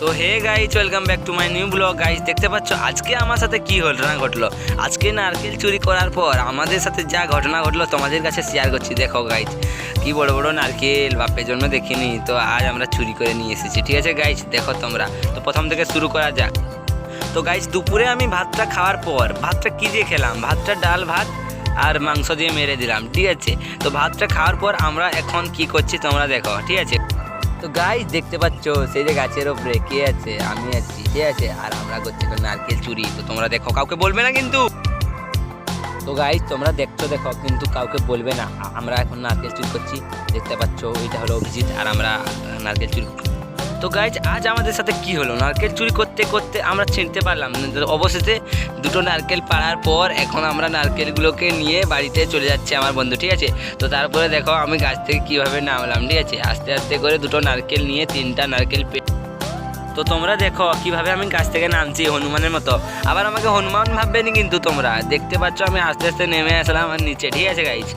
তো hey guys welcome back to my new blog guys দেখতে পাচ্ছ? আজকে আমার সাথে কি ঘটনা ঘটলো? আজকে নারকেল চুরি করার পর আমাদের সাথে যা ঘটনা ঘটলো তোমাদের কাছে শেয়ার করছি। দেখো গাইজ কি বড় বড় নারকেল, বাপের জন্য দেখিনি, তো আজ আমরা চুরি করে নিয়ে এসেছি, ঠিক আছে গাইজ দেখো তোমরা, তো প্রথম থেকে শুরু করা যাক। তো গাইজ দুপুরে আমি ভাতটা খাওয়ার পর, ভাতটা কী দিয়ে খেলাম? ভাতটা ডাল, ভাত আর মাংস দিয়ে মেরে দিলাম, ঠিক আছে? তো ভাতটা খাওয়ার পর আমরা এখন কি করছি তোমরা দেখো, ঠিক আছে? তো গাইজ দেখতে পাচ্ছ, সেই যে গাছের ওপরে কে আছে? আমি আছি ঠিক আছে? আর আমরা করছি এখন নারকেল চুরি। তো তোমরা দেখো, কাউকে বলবে না কিন্তু। তো গাইজ তোমরা দেখছ দেখো, কিন্তু কাউকে বলবে না। আমরা এখন নারকেল চুরি করছি। দেখতে পাচ্ছ, এটা হলো অভিজিৎ, আর আমরা নারকেল চুরি তো গাইজ আজ আমাদের সাথে কি হলো? নারকেল চুরি করতে করতে আমরা চিনতে পারলাম অবশেষে দুটো নারকেল পাড়ার পর এখন আমরা নারকেলগুলোকে নিয়ে বাড়িতে চলে যাচ্ছে আমার বন্ধু, ঠিক আছে? তো তারপরে দেখো আমি গাছ থেকে কীভাবে নামলাম, ঠিক আছে? আস্তে আস্তে করে দুটো নারকেল নিয়ে তিনটা নারকেল পে তো তোমরা দেখো কীভাবে আমি গাছ থেকে নামছি হনুমানের মতো। আবার আমাকে হনুমান ভাববেনি কিন্তু তোমরা। দেখতে পাচ্ছ আমি আস্তে আস্তে নেমে আসলাম আমার নিচে, ঠিক আছে গাইজ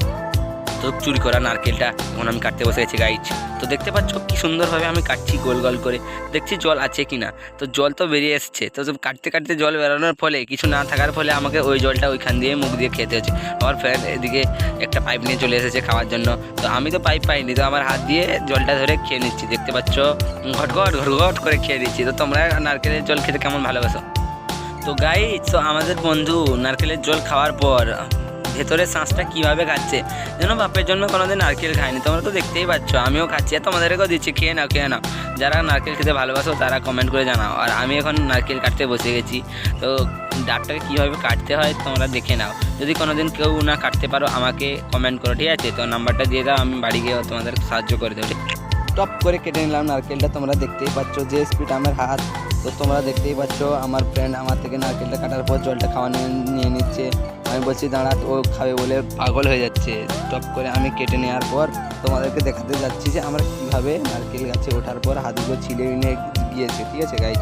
তো চুরি করা নারকেলটা এখন আমি কাটতে বসে গেছি গাইজ তো দেখতে পাচ্ছ কি সুন্দরভাবে আমি কাটছি গোল গোল করে। দেখছি জল আছে কি না তো জল তো বেরিয়ে এসছে। তো কাটতে কাটতে জল বেরোনোর ফলে, কিছু না থাকার ফলে আমাকে ওই জলটা ওইখান দিয়ে মুখ দিয়ে খেতে হচ্ছে। আমার ফ্রেন্ড এদিকে একটা পাইপ নিয়ে চলে এসেছে খাওয়ার জন্য। তো আমি তো পাইপ পাইনি, তো আমার হাত দিয়ে জলটা ধরে খেয়ে নিচ্ছি। দেখতে পাচ্ছ? ঘটঘট ঘটঘট করে খেয়ে নিচ্ছি। তো তোমরা নারকেলের জল খেতে কেমন ভালোবাসো? তো গাই তো আমাদের বন্ধু, নারকেলের জল খাওয়ার পর ভেতরে শাঁসটা কীভাবে খাচ্ছে? যেন বাপের জন্য কোনোদিন নারকেল খায়নি। তোমরা তো দেখতেই পাচ্ছ, আমিও খাচ্ছি। তোমাদেরকেও দিচ্ছি, খেয়ে নাও খেয়ে নাও। যারা নারকেল খেতে ভালোবাসো, তারা কমেন্ট করে জানাও। আর আমি এখন নারকেল কাটতে বসে গেছি। তো ডাকটাকে কীভাবে কাটতে হয়, তোমরা দেখে নাও। যদি কোনোদিন কেউ না কাটতে পারো, আমাকে কমেন্ট করো, ঠিক আছে? তো নাম্বারটা দিয়ে দাও, আমি বাড়ি গিয়ে তোমাদের সাহায্য করে দেবো টপ করে কেটে নিলাম নারকেলটা, তোমরা দেখতেই পাচ্ছ যে স্পিড আমার হাত তো তোমরা দেখতেই পাচ্ছ, আমার ফ্রেন্ড আমার থেকে নারকেলটা কাটার পর জলটা খাওয়া নিয়ে নিচ্ছে। আমি বলছি, দাঁড়া ও খাবে বলে পাগল হয়ে যাচ্ছে। টপ করে আমি কেটে নেওয়ার পর তোমাদেরকে দেখাতে যাচ্ছি যে আমরা কীভাবে নারকেল গাছে ওঠার পর হাতগুলো ছিলে নিয়ে গিয়েছে। ঠিক আছে গাই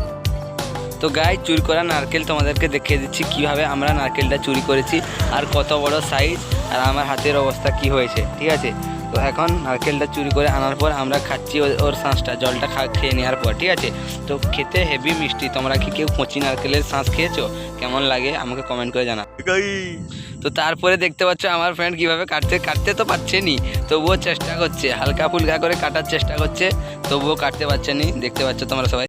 তো গাই চুরি করা নারকেল তোমাদেরকে দেখিয়ে দিচ্ছি কীভাবে আমরা নারকেলটা চুরি করেছি, আর কত বড় সাইজ আর আমার হাতের অবস্থা কি হয়েছে। ঠিক আছে? তো এখন নারকেলটা চুরি করে আনার পর আমরা খাচ্ছি ওর- শাঁসটা, জলটা খা খেয়ে নেওয়ার পর, ঠিক আছে? তো খেতে হেভি মিষ্টি। তোমরা কি কেউ কচি নারকেলের শাঁস খেয়েছো? কেমন লাগে আমাকে কমেন্ট করে জানা তো তারপরে দেখতে পাচ্ছ আমার ফ্রেন্ড কীভাবে কাটতে কাটতে তো পারছেনি, তবুও চেষ্টা করছে। হালকা ফুলকা করে কাটার চেষ্টা করছে, তবুও কাটতে পারছে নি দেখতে পাচ্ছ তোমরা সবাই।